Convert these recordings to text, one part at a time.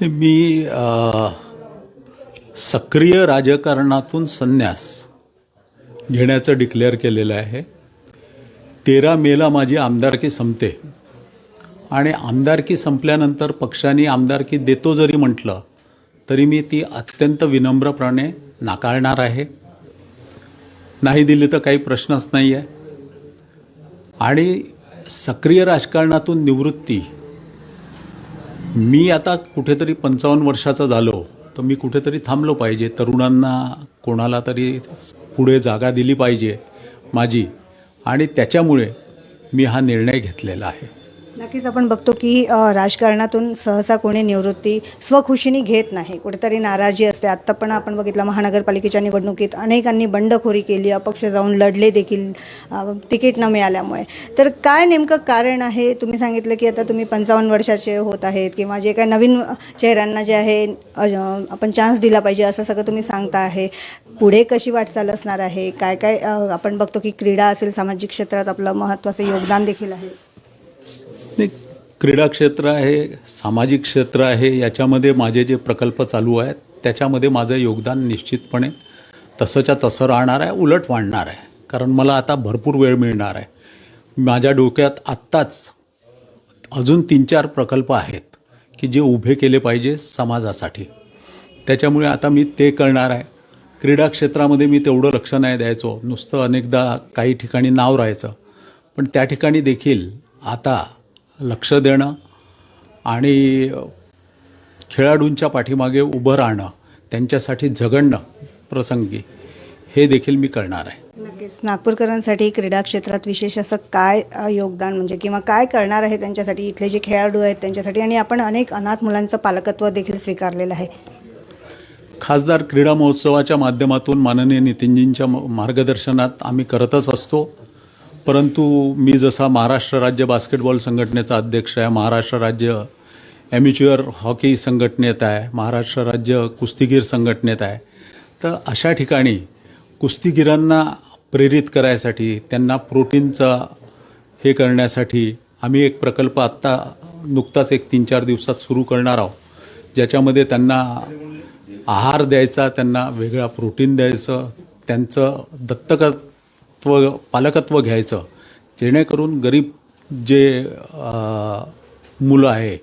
ते मी सक्रिय राजकारणातून संन्यास घेण्याचं डिक्लेअर केलेलं आहे. तेरा मेला माझी आमदारकी संपते. आणि आमदारकी संपल्यानंतर पक्षाने आमदारकी देतो जरी म्हटलं तरी मी ती अत्यंत विनम्रपणे नाकारणार आहे. नाही दिली तर काही प्रश्नच नाही आहे आणि सक्रिय राजकारणातून निवृत्ती मी आता कुठेतरी पंचावन्न वर्षाचा झालो तर मी कुठेतरी थांबलो पाहिजे. तरुणांना कोणाला तरी पुढे जागा दिली पाहिजे माझी. आणि त्याच्यामुळे मी हा निर्णय घेतलेला आहे. नक्कीच आपण बघतो की राजकारणातून सहसा कोणी निवृत्ती स्वखुशीने घेत नाही. कुठेतरी नाराजी असते. आत्ता पण आपण बघितलं महानगरपालिकेच्या निवडणुकीत अनेकांनी बंडखोरी केली अपक्ष जाऊन लढले देखील तिकीट न मिळाल्यामुळे. तर काय नेमकं कारण आहे? तुम्ही सांगितलं की आता तुम्ही पंचावन्न वर्षाचे होत आहेत किंवा जे काही नवीन चेहऱ्यांना जे आहे आपण चान्स दिला पाहिजे असं सगळं तुम्ही सांगता आहे. पुढे कशी वाटचाल असणार आहे? काय काय आपण बघतो की क्रीडा असेल सामाजिक क्षेत्रात आपलं महत्त्वाचं योगदान देखील आहे. नाही क्रीडा क्षेत्र आहे सामाजिक क्षेत्र आहे याच्यामध्ये माझे जे प्रकल्प चालू आहेत त्याच्यामध्ये माझं योगदान निश्चितपणे तसंच्या तसं राहणार आहे उलट वाढणार आहे. कारण मला आता भरपूर वेळ मिळणार आहे. माझ्या डोक्यात आत्ताच अजून तीन चार प्रकल्प आहेत की जे उभे केले पाहिजे समाजासाठी. त्याच्यामुळे आता मी ते करणार आहे. क्रीडा क्षेत्रामध्ये मी तेवढं लक्ष नाही द्यायचो. नुसतं अनेकदा काही ठिकाणी नाव राहायचं. पण त्या ठिकाणी देखील आता लक्ष देणं आणि खेळाडूंच्या पाठीमागे उभं राहणं त्यांच्यासाठी झगडणं प्रसंगी हे देखील मी करणार आहे. नक्कीच. नागपूरकरांसाठी क्रीडा क्षेत्रात विशेष असं काय योगदान म्हणजे किंवा काय करणार आहे त्यांच्यासाठी? इथले जे खेळाडू आहेत त्यांच्यासाठी आणि आपण अनेक अनाथ मुलांचं पालकत्व देखील स्वीकारलेलं आहे. खासदार क्रीडा महोत्सवाच्या माध्यमातून माननीय नितीनजींच्या मार्गदर्शनात आम्ही करतच असतो. परंतु मी जसा महाराष्ट्र राज्य बास्केटबॉल संघटनेचा अध्यक्ष आहे महाराष्ट्र राज्य ॲम्युच्युअर हॉकी संघटनेत आहे महाराष्ट्र राज्य कुस्तीगीर संघटनेत आहे तर अशा ठिकाणी कुस्तीगिरांना प्रेरित करायसाठी त्यांना प्रोटीनचा हे करण्यासाठी आम्ही एक प्रकल्प आत्ता नुकताच एक तीन चार दिवसात सुरू करणार आहोत ज्याच्यामध्ये त्यांना आहार द्यायचा त्यांना वेगळा प्रोटीन द्यायचं त्यांचं दत्तक पालकत्व घ्यायचं. जेणेकरून गरीब जे मुलं आहे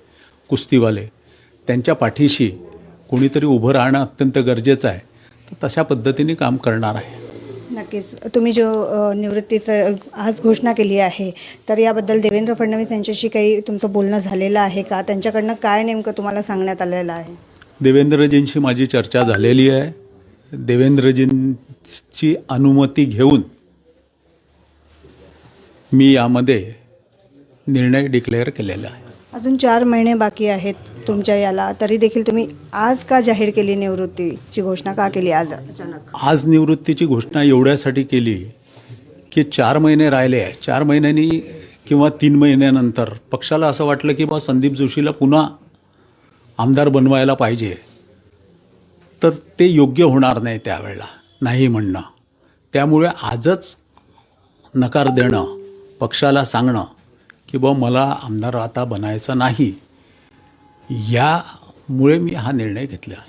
कुस्तीवाले त्यांच्या पाठीशी कोणीतरी उभं राहणं अत्यंत गरजेचं आहे. तर तशा पद्धतीने काम करणार आहे. नक्कीच. तुम्ही जो निवृत्तीचं आज घोषणा केली आहे तर याबद्दल देवेंद्र फडणवीस यांच्याशी काही तुमचं बोलणं झालेलं आहे का? त्यांच्याकडनं काय नेमकं तुम्हाला सांगण्यात आलेलं आहे? देवेंद्रजींशी माझी चर्चा झालेली आहे. देवेंद्रजींची अनुमती घेऊन मी यामध्ये निर्णय डिक्लेअर केलेला आहे. अजून चार महिने बाकी आहेत तुमच्या याला तरी देखील तुम्ही आज का जाहीर केली निवृत्तीची घोषणा? का केली आज अचानक? आज निवृत्तीची घोषणा एवढ्यासाठी केली की चार महिने राहिले आहे. चार महिन्यांनी किंवा तीन महिन्यानंतर पक्षाला असं वाटलं की बा संदीप जोशीला पुन्हा आमदार बनवायला पाहिजे. तर ते योग्य होणार नाही त्यावेळेला नाही म्हणणं. त्यामुळे आजच नकार देणं पक्षाला सांगणं की बा मला आमदार आता बनायचं नाही यामुळे मी हा निर्णय घेतला आहे.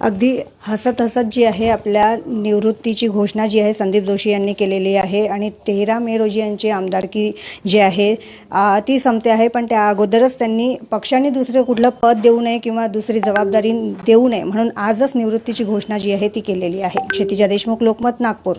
अगदी हसत हसत जी आहे आपल्या निवृत्तीची घोषणा जी आहे संदीप जोशी यांनी केलेली आहे आणि तेरा मे रोजी यांची आमदारकी जी आहे ती संपते आहे पण त्या अगोदरच त्यांनी पक्षाने दुसरं कुठलं पद देऊ नये किंवा दुसरी जबाबदारी देऊ नये म्हणून आजच निवृत्तीची घोषणा जी आहे ती केलेली आहे. क्षितिजा देशमुख लोकमत नागपूर.